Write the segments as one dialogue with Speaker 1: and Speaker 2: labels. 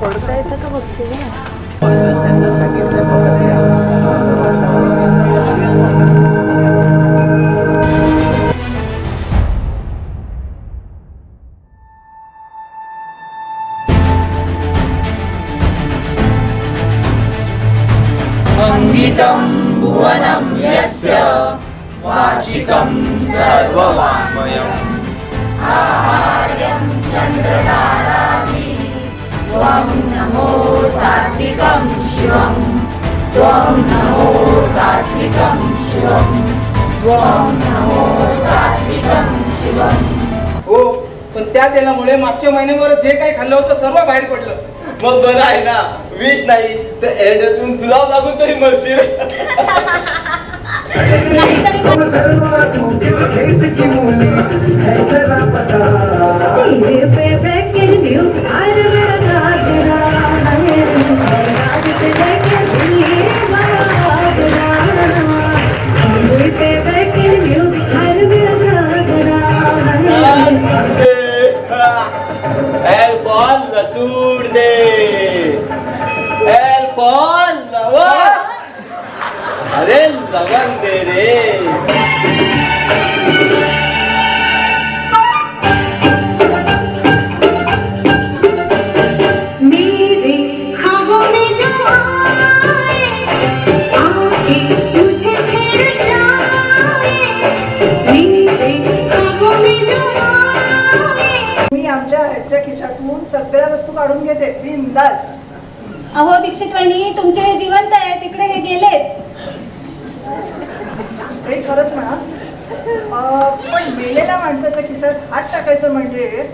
Speaker 1: पडता येतं का बघते ना
Speaker 2: त्यांना सांगितलं बाबा ते
Speaker 3: अङ्गितं भुवनं यस्य वाचिकं सर्ववाङ्मयम् आहार्यं चन्द्रतारादि त्वं नमो सात्विकं शिवं। त्वं नमो सात्विकं शिवं। त्वं नमो सात्विकं शिवम्
Speaker 4: हो पण त्या तेलामुळे मागच्या महिन्यावर जे काही खाल्लं होतं सर्व बाहेर पडलं.
Speaker 5: मग बरं आहे ना विष नाही तर एरडतून तुला लागून तरी मरशील. लसूण दे एल फॉल लवंग अरे लवंग दे रे
Speaker 6: काढून घेते. बिंदास.
Speaker 1: अहो दीक्षित वहिनी तुमचे हे जिवंत आहे तिकडे हे गेलेत.
Speaker 6: हे खरंच म्हणा. अं, पण मेलेल्या माणसाच्या खिशात हात टाकायचं म्हणजे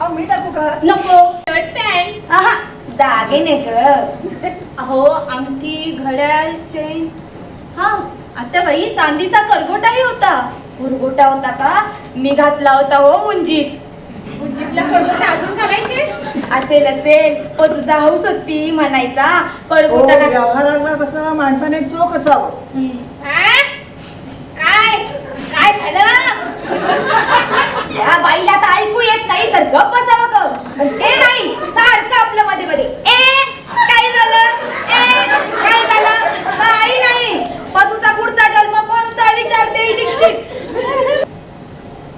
Speaker 6: अहो, मी टाकू का?
Speaker 1: नको. Shirt pant? आहा दागिने ग. अहो अंगठी घड्याळ चेन. हा आता बाई चांदीचा करगोटाही होता. कुरगोटा होता का? मी घातला होता हो मुंजीत. मुंजीतला करगोटा अजून घालायचे? असेल असेल. हो तुझा हौस होती म्हणायचा.
Speaker 6: हो,
Speaker 1: करगोटा घाल-
Speaker 6: व्यवहाराला कसं माणसाने चोख असावं?
Speaker 1: काय? काय झालं? या बाईला तर ऐकू येत नाही तर गप बसावं ग. ते नाही सारखं आपलं मध्ये मध्ये ए काय झालं ए काय झालं काही नाही मग तुझा पुढचा जन्म कोणता विचारते ही दीक्षित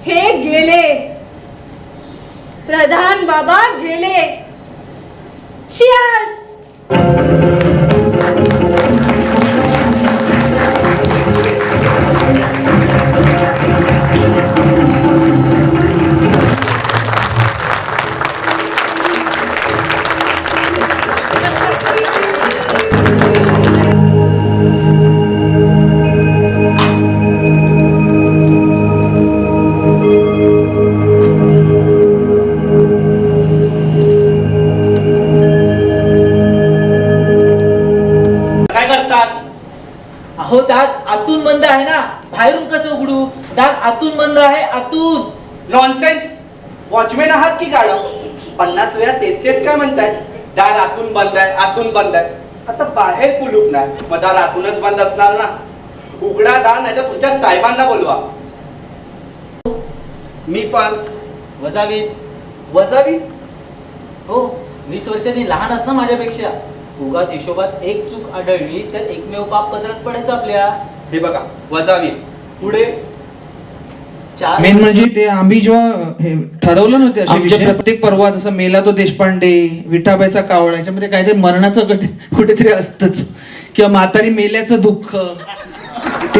Speaker 1: हे गेले प्रधान बाबा गेले Cheers!
Speaker 5: अहो दात आतून बंद आहे ना. बाहेरून कसं उघडू? दात आतून बंद आहे आतून. नॉनसेन्स वॉचमॅन आहात की गाडा पन्नास वेळा तेच तेच काय म्हणताय? दार आतून बंद आहे आतून बंद आहे. आता बाहेर कुलूप नाही मग दार आतूनच बंद असणार ना. उघडा दार नाही तर तुमच्या साहेबांना बोलवा. मी पण.
Speaker 2: वजा वीस.
Speaker 5: वजावीस
Speaker 2: हो वीस वर्षांनी लहान आहात ना माझ्यापेक्षा. उगाच हिशोबात एक चूक आढळली तर एकमेव पाप पदरात पडायचं आपल्या.
Speaker 5: हे बघा वजावीस पुढे?
Speaker 2: चार.
Speaker 7: मेन म्हणजे ते आम्ही जेव्हा हे ठरवलं नव्हते असे
Speaker 8: आमच्या
Speaker 7: विषय.
Speaker 8: प्रत्येक पर्वात जसं मेला तो देशपांडे विठाबाईचा कावळा याच्यामध्ये काहीतरी मरणाचं कुठे कुठेतरी असतंच. किंवा म्हातारी मेल्याचं दुःख. ते